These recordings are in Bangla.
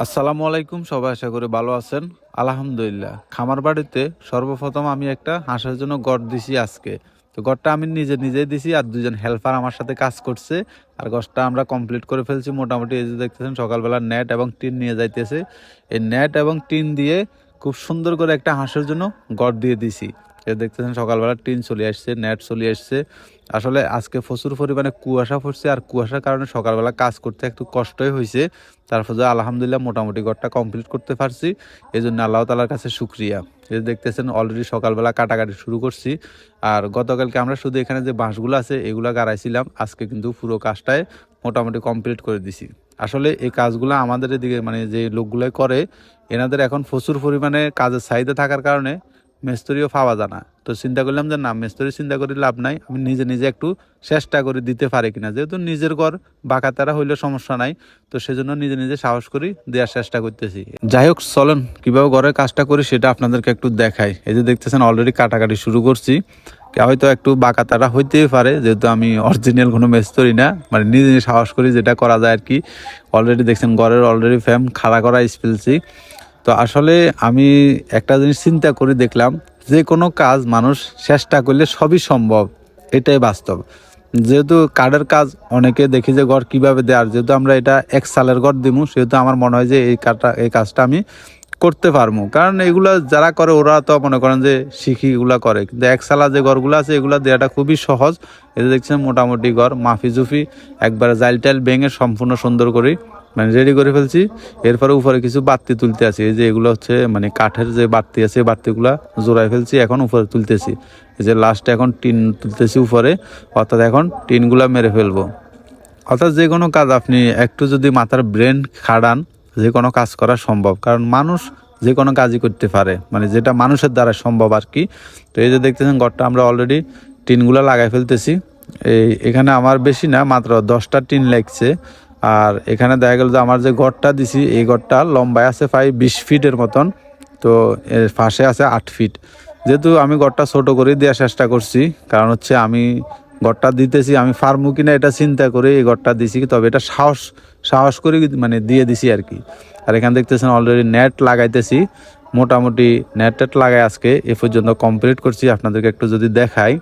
আসসালামু আলাইকুম, সবাই আশা করি ভালো আছেন। আলহামদুলিল্লাহ, খামার বাড়িতে সর্বপ্রথম আমি একটা হাঁসের জন্য গড় দিছি আজকে। তো গড়টা আমি নিজে নিজেই দিছি আর দুজন হেল্পার আমার সাথে কাজ করছে। আর গছটা আমরা কমপ্লিট করে ফেলছি। মোটামুটি এই যে দেখতেছেন, সকালবেলা নেট এবং টিন নিয়ে যাইতেছে। এই নেট এবং টিন দিয়ে খুব সুন্দর করে একটা হাঁসের জন্য গড় দিয়ে দিছি। এ দেখতেছেন সকালবেলা টিন চলে আসছে, নেট চলে আসছে। আসলে আজকে প্রচুর পরিমাণে কুয়াশা পড়ছে আর কুয়াশার কারণে সকালবেলা কাজ করতে একটু কষ্টই হয়েছে। তারপর যে আলহামদুলিল্লাহ মোটামুটি ঘরটা কমপ্লিট করতে পারছি। এই জন্য আল্লাহ তালার কাছে শুক্রিয়া। এই দেখতেছেন অলরেডি সকালবেলা কাটাকাটি শুরু করছি। আর গতকালকে আমরা শুধু এখানে যে বাঁশগুলো আছে, এগুলো গাড়াইছিলাম। আজকে কিন্তু পুরো কাজটায় মোটামুটি কমপ্লিট করে দিছি। আসলে এই কাজগুলো আমাদের এদিকে মানে যে লোকগুলোই করে, এনাদের এখন প্রচুর পরিমাণে কাজের চাহিদা থাকার কারণে মেস্তরিও পাওয়া যায় না। তো চিন্তা করলাম যে না, মেস্তরি চিন্তা করে লাভ নাই। আমি নিজে নিজে একটু চেষ্টা করে দিতে পারি কিনা। যেহেতু নিজের ঘর বাঁকা তারা হইলে সমস্যা নাই, তো সেজন্য নিজে নিজে সাহস করি দেওয়ার চেষ্টা করতেছি। যাই হোক, চলেন, কীভাবে ঘরের কাজটা করি সেটা আপনাদেরকে একটু দেখাই। এই যে দেখতেছেন অলরেডি কাটাকাটি শুরু করছি। হয়তো একটু বাঁকা তারা হইতেই পারে, যেহেতু আমি অরিজিনাল কোনো মেস্তরি না। মানে নিজে নিজে সাহস করি যেটা করা যায় আর কি। অলরেডি দেখছেন, ঘরের অলরেডি ফ্যাম খাড়া করা ফেলছি তো আসলে আমি একটা জিনিস চিন্তা করে দেখলাম, যে কোনো কাজ মানুষ চেষ্টা করলে সবই সম্ভব, এটাই বাস্তব। যেহেতু কার্ডের কাজ অনেকে দেখি যে ঘর কীভাবে দেয় যেহেতু আমরা এটা এক সালের ঘর দিমু, সেহেতু আমার মনে হয় যে এই কাজটা এই কাজটা আমি করতে পারব। কারণ এগুলো যারা করে, ওরা তো মনে করেন যে শিখি এগুলো করে। কিন্তু এক সালা যে ঘরগুলো আছে, এগুলো দেওয়াটা খুবই সহজ। এতে দেখছেন, মোটামুটি ঘর মাফি জুফি একবারে জাইল টাইল ভেঙে সম্পূর্ণ সুন্দর করে মানে রেডি করে ফেলছি। এরপরে উপরে কিছু বাড়তি তুলতে আছে। এই যে এগুলো হচ্ছে মানে কাঠের যে বাড়তি আছে বাড়তিগুলা জোড়ায় ফেলছি, এখন উপরে তুলতেছি। এই যে লাস্টে এখন টিন তুলতেছি উপরে, অর্থাৎ এখন টিনগুলা মেরে ফেলব। অর্থাৎ যে কোনো কাজ আপনি একটু যদি মাথার ব্রেন খাড়ান, যে কোনো কাজ করা সম্ভব। কারণ মানুষ যে কোনো কাজই করতে পারে। মানে যেটা মানুষের দ্বারা সম্ভব আর কি। তো এই যে দেখতেছেন, ঘরটা আমরা অলরেডি টিনগুলো লাগাই ফেলতেছি। এই, এখানে আমার বেশি না, মাত্র দশটা টিন লাগছে। আর এখানে দেখা গেল যে আমার যে ঘরটা দিছি, এই ঘরটা লম্বায় আছে প্রায় বিশ ফিটের মতন। তো এর পাশে আছে আট ফিট। যেহেতু আমি ঘরটা ছোট করে দেওয়ার চেষ্টা করছি, কারণ হচ্ছে আমি ঘরটা দিতেছি, আমি ফার্মু কিনা এটা চিন্তা করে এই ঘরটা দিছি, তবে এটা সাহস সাহস করে মানে দিয়ে দিছি আর কি। আর এখানে দেখতেছেন অলরেডি নেট লাগাইতেছি। মোটামুটি নেট টেট লাগাই আজকে এ পর্যন্ত কমপ্লিট করছি, আপনাদেরকে একটু যদি দেখাই।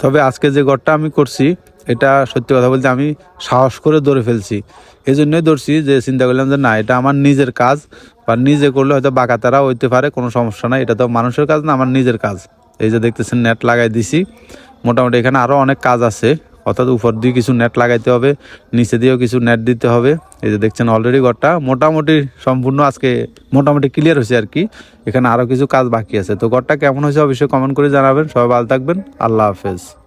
তবে আজকে যে ঘরটা আমি করছি এটা সত্যি কথা বলতে আমি সাহস করে দৌড়ে ফেলছি। এই জন্যই ধরছি যে চিন্তা করলাম যে না, এটা আমার নিজের কাজ বা নিজে করলে হয়তো বাঁকাতারা হইতে পারে, কোনো সমস্যা নাই, এটা তো মানুষের কাজ না, আমার নিজের কাজ। এই যে দেখতেছেন নেট লাগাই দিছি। মোটামুটি এখানে আরও অনেক কাজ আছে, অর্থাৎ উপর দিয়ে কিছু নেট লাগাইতে হবে, নিচে দিয়েও কিছু নেট দিতে হবে। এই যে দেখছেন অলরেডি ঘরটা, মোটামুটি সম্পূর্ণ আজকে মোটামুটি ক্লিয়ার হয়েছে আর কি। এখানে আরও কিছু কাজ বাকি আছে। তো ঘরটা কেমন হয়েছে অবশ্যই কমেন্ট করে জানাবেন। সবাই ভালো থাকবেন। আল্লাহ হাফেজ।